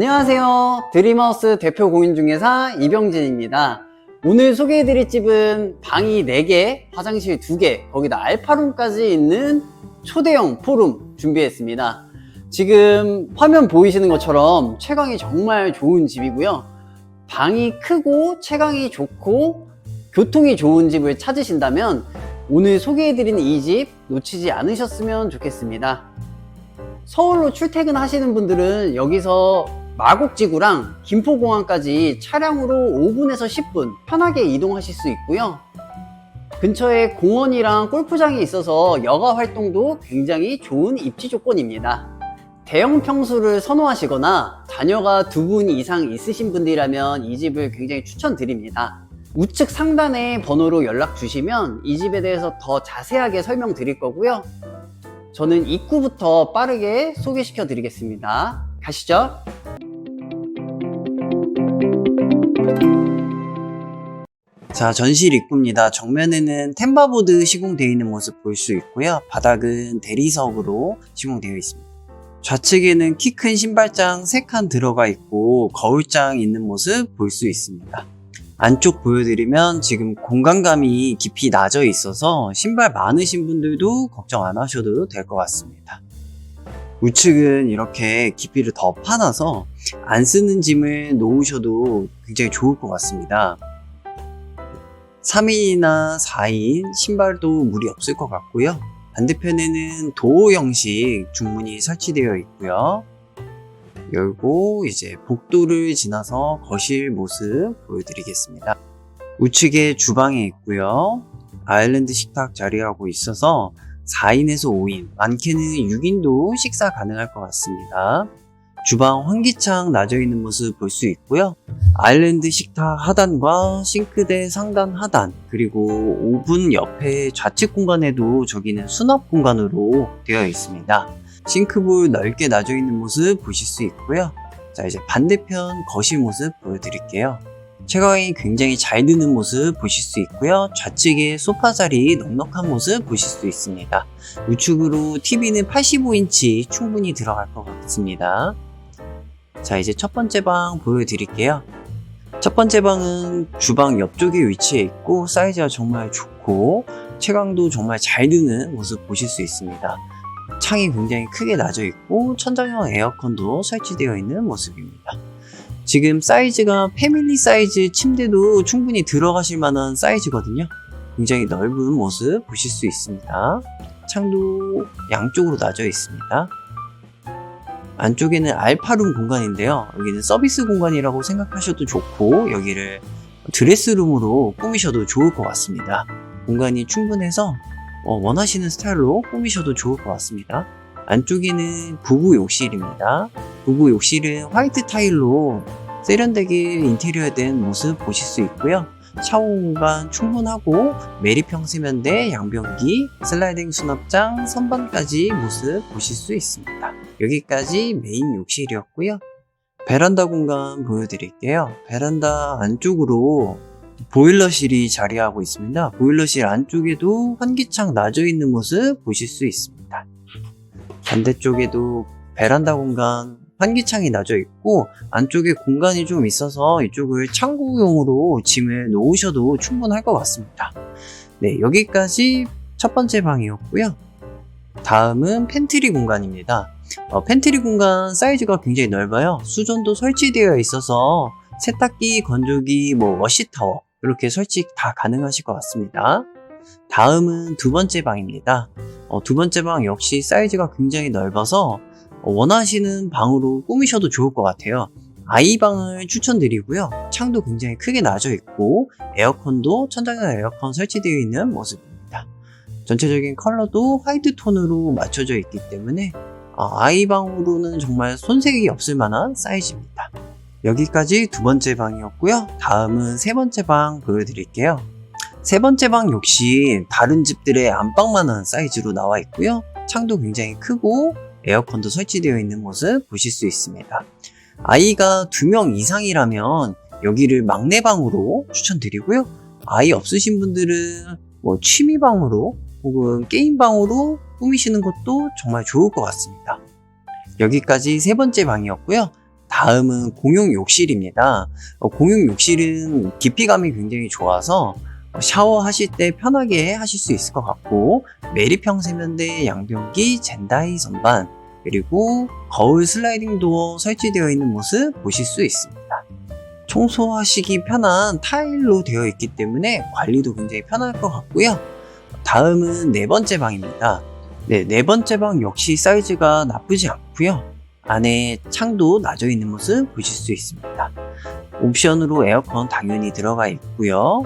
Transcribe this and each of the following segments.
안녕하세요. 드림하우스 대표 공인중개사 이병진입니다. 오늘 소개해드릴 집은 방이 4개, 화장실 2개, 거기다 알파룸까지 있는 초대형 포룸 준비했습니다. 지금 화면 보이시는 것처럼 채광이 정말 좋은 집이고요. 방이 크고 채광이 좋고 교통이 좋은 집을 찾으신다면 오늘 소개해드리는 이 집 놓치지 않으셨으면 좋겠습니다. 서울로 출퇴근하시는 분들은 여기서 마곡지구랑 김포공항까지 차량으로 5분에서 10분 편하게 이동하실 수 있고요. 근처에 공원이랑 골프장이 있어서 여가 활동도 굉장히 좋은 입지 조건입니다. 대형 평수를 선호하시거나 자녀가 두 분 이상 있으신 분들이라면 이 집을 굉장히 추천드립니다. 우측 상단에 번호로 연락 주시면 이 집에 대해서 더 자세하게 설명드릴 거고요. 저는 입구부터 빠르게 소개시켜 드리겠습니다. 가시죠. 자, 전실 입구입니다. 정면에는 템바보드 시공되어 있는 모습 볼 수 있고요. 바닥은 대리석으로 시공되어 있습니다. 좌측에는 키 큰 신발장 3칸 들어가 있고 거울장 있는 모습 볼 수 있습니다. 안쪽 보여드리면 지금 공간감이 깊이 낮아 있어서 신발 많으신 분들도 걱정 안 하셔도 될 것 같습니다. 우측은 이렇게 깊이를 더 파놔서 안 쓰는 짐을 놓으셔도 굉장히 좋을 것 같습니다. 3인이나 4인 신발도 무리 없을 것 같고요. 반대편에는 도어 형식 중문이 설치되어 있고요. 열고 이제 복도를 지나서 거실 모습 보여드리겠습니다. 우측에 주방이 있고요. 아일랜드 식탁 자리하고 있어서 4인에서 5인, 많게는 6인도 식사 가능할 것 같습니다. 주방 환기창 나져 있는 모습 볼 수 있고요. 아일랜드 식탁 하단과 싱크대 상단 하단, 그리고 오븐 옆에 좌측 공간에도 저기는 수납 공간으로 되어 있습니다. 싱크볼 넓게 놔져 있는 모습 보실 수 있고요. 자, 이제 반대편 거실 모습 보여드릴게요. 채광이 굉장히 잘 드는 모습 보실 수 있고요. 좌측에 소파 자리 넉넉한 모습 보실 수 있습니다. 우측으로 TV는 85인치 충분히 들어갈 것 같습니다. 자, 이제 첫 번째 방 보여드릴게요. 첫 번째 방은 주방 옆쪽에 위치해 있고 사이즈가 정말 좋고 채광도 정말 잘 드는 모습 보실 수 있습니다. 창이 굉장히 크게 나져 있고 천장형 에어컨도 설치되어 있는 모습입니다. 지금 사이즈가 패밀리 사이즈 침대도 충분히 들어가실 만한 사이즈거든요. 굉장히 넓은 모습 보실 수 있습니다. 창도 양쪽으로 나져 있습니다. 안쪽에는 알파룸 공간인데요. 여기는 서비스 공간이라고 생각하셔도 좋고 여기를 드레스룸으로 꾸미셔도 좋을 것 같습니다. 공간이 충분해서 어, 원하시는 스타일로 꾸미셔도 좋을 것 같습니다. 안쪽에는 부부 욕실입니다. 부부 욕실은 화이트 타일로 세련되게 인테리어 된 모습 보실 수 있고요. 샤워 공간 충분하고 메리평 세면대, 양변기, 슬라이딩 수납장, 선반까지 모습 보실 수 있습니다. 여기까지 메인 욕실이었고요. 베란다 공간 보여드릴게요. 베란다 안쪽으로 보일러실이 자리하고 있습니다. 보일러실 안쪽에도 환기창 나져 있는 모습 보실 수 있습니다. 반대쪽에도 베란다 공간 환기창이 나져 있고 안쪽에 공간이 좀 있어서 이쪽을 창고용으로 짐을 놓으셔도 충분할 것 같습니다. 네, 여기까지 첫 번째 방이었고요. 다음은 팬트리 공간입니다. 어, 팬트리 공간 사이즈가 굉장히 넓어요. 수전도 설치되어 있어서 세탁기, 건조기, 뭐 워시타워 이렇게 설치 다 가능하실 것 같습니다. 다음은 두 번째 방입니다. 어, 두 번째 방 역시 사이즈가 굉장히 넓어서 어, 원하시는 방으로 꾸미셔도 좋을 것 같아요. 아이방을 추천드리고요. 창도 굉장히 크게 나져 있고 에어컨도 천장형 에어컨 설치되어 있는 모습입니다. 전체적인 컬러도 화이트 톤으로 맞춰져 있기 때문에 어, 아이방으로는 정말 손색이 없을 만한 사이즈입니다. 여기까지 두 번째 방이었고요. 다음은 세 번째 방 보여드릴게요. 세 번째 방 역시 다른 집들의 안방만한 사이즈로 나와 있고요. 창도 굉장히 크고 에어컨도 설치되어 있는 모습 보실 수 있습니다. 아이가 두명 이상이라면 여기를 막내방으로 추천드리고요. 아이 없으신 분들은 뭐 취미방으로 혹은 게임방으로 꾸미시는 것도 정말 좋을 것 같습니다. 여기까지 세 번째 방이었고요. 다음은 공용 욕실입니다. 어, 공용 욕실은 깊이감이 굉장히 좋아서 샤워하실 때 편하게 하실 수 있을 것 같고 메리평 세면대, 양변기, 젠다이 선반 그리고 거울 슬라이딩 도어 설치되어 있는 모습 보실 수 있습니다. 청소하시기 편한 타일로 되어 있기 때문에 관리도 굉장히 편할 것 같고요. 다음은 네 번째 방입니다. 네, 네 번째 방 역시 사이즈가 나쁘지 않고요. 안에 창도 나져 있는 모습 보실 수 있습니다. 옵션으로 에어컨 당연히 들어가 있고요.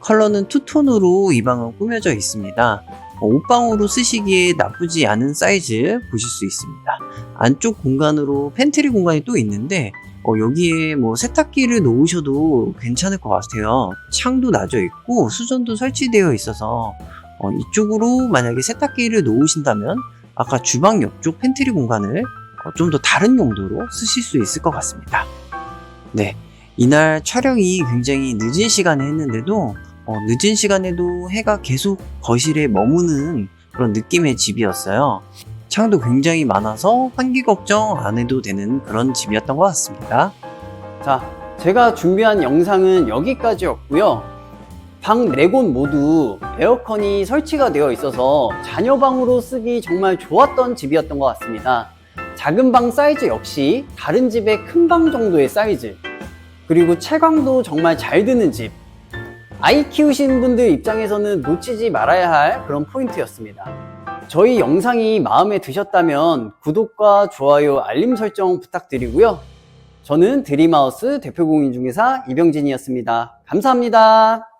컬러는 투톤으로 이 방은 꾸며져 있습니다. 어, 옷방으로 쓰시기에 나쁘지 않은 사이즈 보실 수 있습니다. 안쪽 공간으로 팬트리 공간이 또 있는데 어, 여기에 뭐 세탁기를 놓으셔도 괜찮을 것 같아요. 창도 나져 있고 수전도 설치되어 있어서 어, 이쪽으로 만약에 세탁기를 놓으신다면 아까 주방 옆쪽 팬트리 공간을 어, 좀 더 다른 용도로 쓰실 수 있을 것 같습니다. 네. 이날 촬영이 굉장히 늦은 시간에 했는데도 어, 늦은 시간에도 해가 계속 거실에 머무는 그런 느낌의 집이었어요. 창도 굉장히 많아서 환기 걱정 안 해도 되는 그런 집이었던 것 같습니다. 자, 제가 준비한 영상은 여기까지였고요. 방 네 곳 모두 에어컨이 설치가 되어 있어서 자녀방으로 쓰기 정말 좋았던 집이었던 것 같습니다. 작은 방 사이즈 역시 다른 집의 큰 방 정도의 사이즈. 그리고 채광도 정말 잘 드는 집. 아이 키우시는 분들 입장에서는 놓치지 말아야 할 그런 포인트였습니다. 저희 영상이 마음에 드셨다면 구독과 좋아요, 알림 설정 부탁드리고요. 저는 드림하우스 대표 공인중개사 이병진이었습니다. 감사합니다.